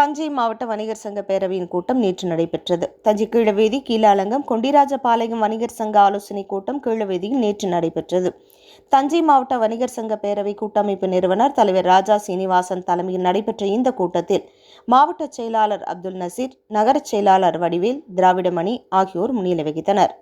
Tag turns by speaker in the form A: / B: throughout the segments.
A: தஞ்சை மாவட்ட வணிகர் சங்க பேரவையின் கூட்டம் நேற்று நடைபெற்றது. தஞ்சை கீழவேதி கீழாலங்கம் கொண்டிராஜபாளையம் வணிகர் சங்க ஆலோசனை கூட்டம் கீழவேதியில் நேற்று நடைபெற்றது. தஞ்சை மாவட்ட வணிகர் சங்க பேரவை கூட்டமைப்பு நிறுவனர் தலைவர் ராஜா சீனிவாசன் தலைமையில் நடைபெற்ற இந்த கூட்டத்தில் மாவட்ட செயலாளர் அப்துல் நசீர் நகரச் செயலாளர் வடிவேல் திராவிடமணி ஆகியோர் முன்னிலை வகித்தனர்.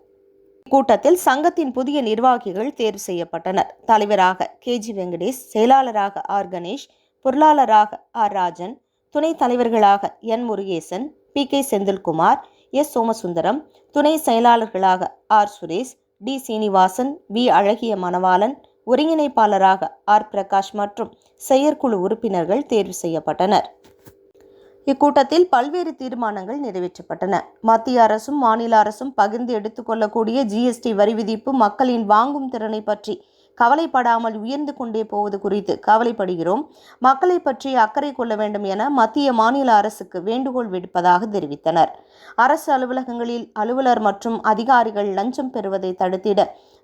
A: கூட்டத்தில் சங்கத்தின் புதிய நிர்வாகிகள் தேர்வு செய்யப்பட்டனர். தலைவராக கேஜி வெங்கடேஷ் செயலாளராக ஆர் கணேஷ் பொருளாளராக ஆர் ராஜன் துணைத் தலைவர்களாக N Murugesan P. K. Senthilkumar S. Somasundaram துணை செயலாளர்களாக R. Suresh T. Srinivasan V. அழகிய மணவாளன் ஒருங்கிணைப்பாளராக ஆர். பிரகாஷ் மற்றும் செயற்குழு உறுப்பினர்கள் தேர்வு செய்யப்பட்டனர். இக்கூட்டத்தில் பல்வேறு தீர்மானங்கள் நிறைவேற்றப்பட்டன. மத்திய அரசும் மாநில அரசும் பகிர்ந்து எடுத்துக்கொள்ளக்கூடிய ஜிஎஸ்டி வரி விதிப்பு மக்களின் வாங்கும் திறனை பற்றி கவலைப்படாமல் உயர்ந்து கொண்டே போவது குறித்து கவலைப்படுகிறோம். மக்களை பற்றி அக்கறை கொள்ள வேண்டும் என மத்திய மாநில அரசுக்கு வேண்டுகோள் விடுப்பதாக தெரிவித்தனர். அரசு அலுவலகங்களில் அலுவலர் மற்றும் அதிகாரிகள் லஞ்சம் பெறுவதை தடுத்திட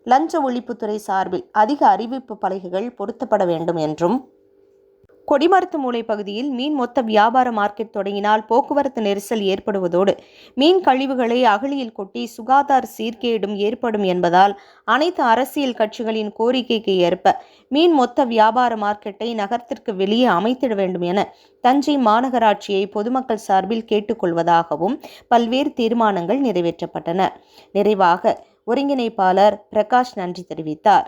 A: லஞ்ச ஒழிப்புத்துறை சார்பில் அதிக அறிவிப்பு பலகைகள் பொருத்தப்பட வேண்டும் என்றும் கொடிமரத்து மூலை பகுதியில் மீன் மொத்த வியாபார மார்க்கெட் தொடங்கினால் போக்குவரத்து நெரிசல் ஏற்படுவதோடு மீன் கழிவுகளை அகழியில் கொட்டி சுகாதார சீர்கேடும் ஏற்படும் என்பதால் அனைத்து அரசியல் கட்சிகளின் கோரிக்கைக்கு ஏற்ப மீன் மொத்த வியாபார மார்க்கெட்டை நகரத்திற்கு வெளியே அமைத்திட வேண்டும் என தஞ்சை மாநகராட்சியை பொதுமக்கள் சார்பில் கேட்டுக்கொள்வதாகவும் பல்வேறு தீர்மானங்கள் நிறைவேற்றப்பட்டன. நிறைவாக ஒருங்கிணைப்பாளர் பிரகாஷ் நன்றி தெரிவித்தார்.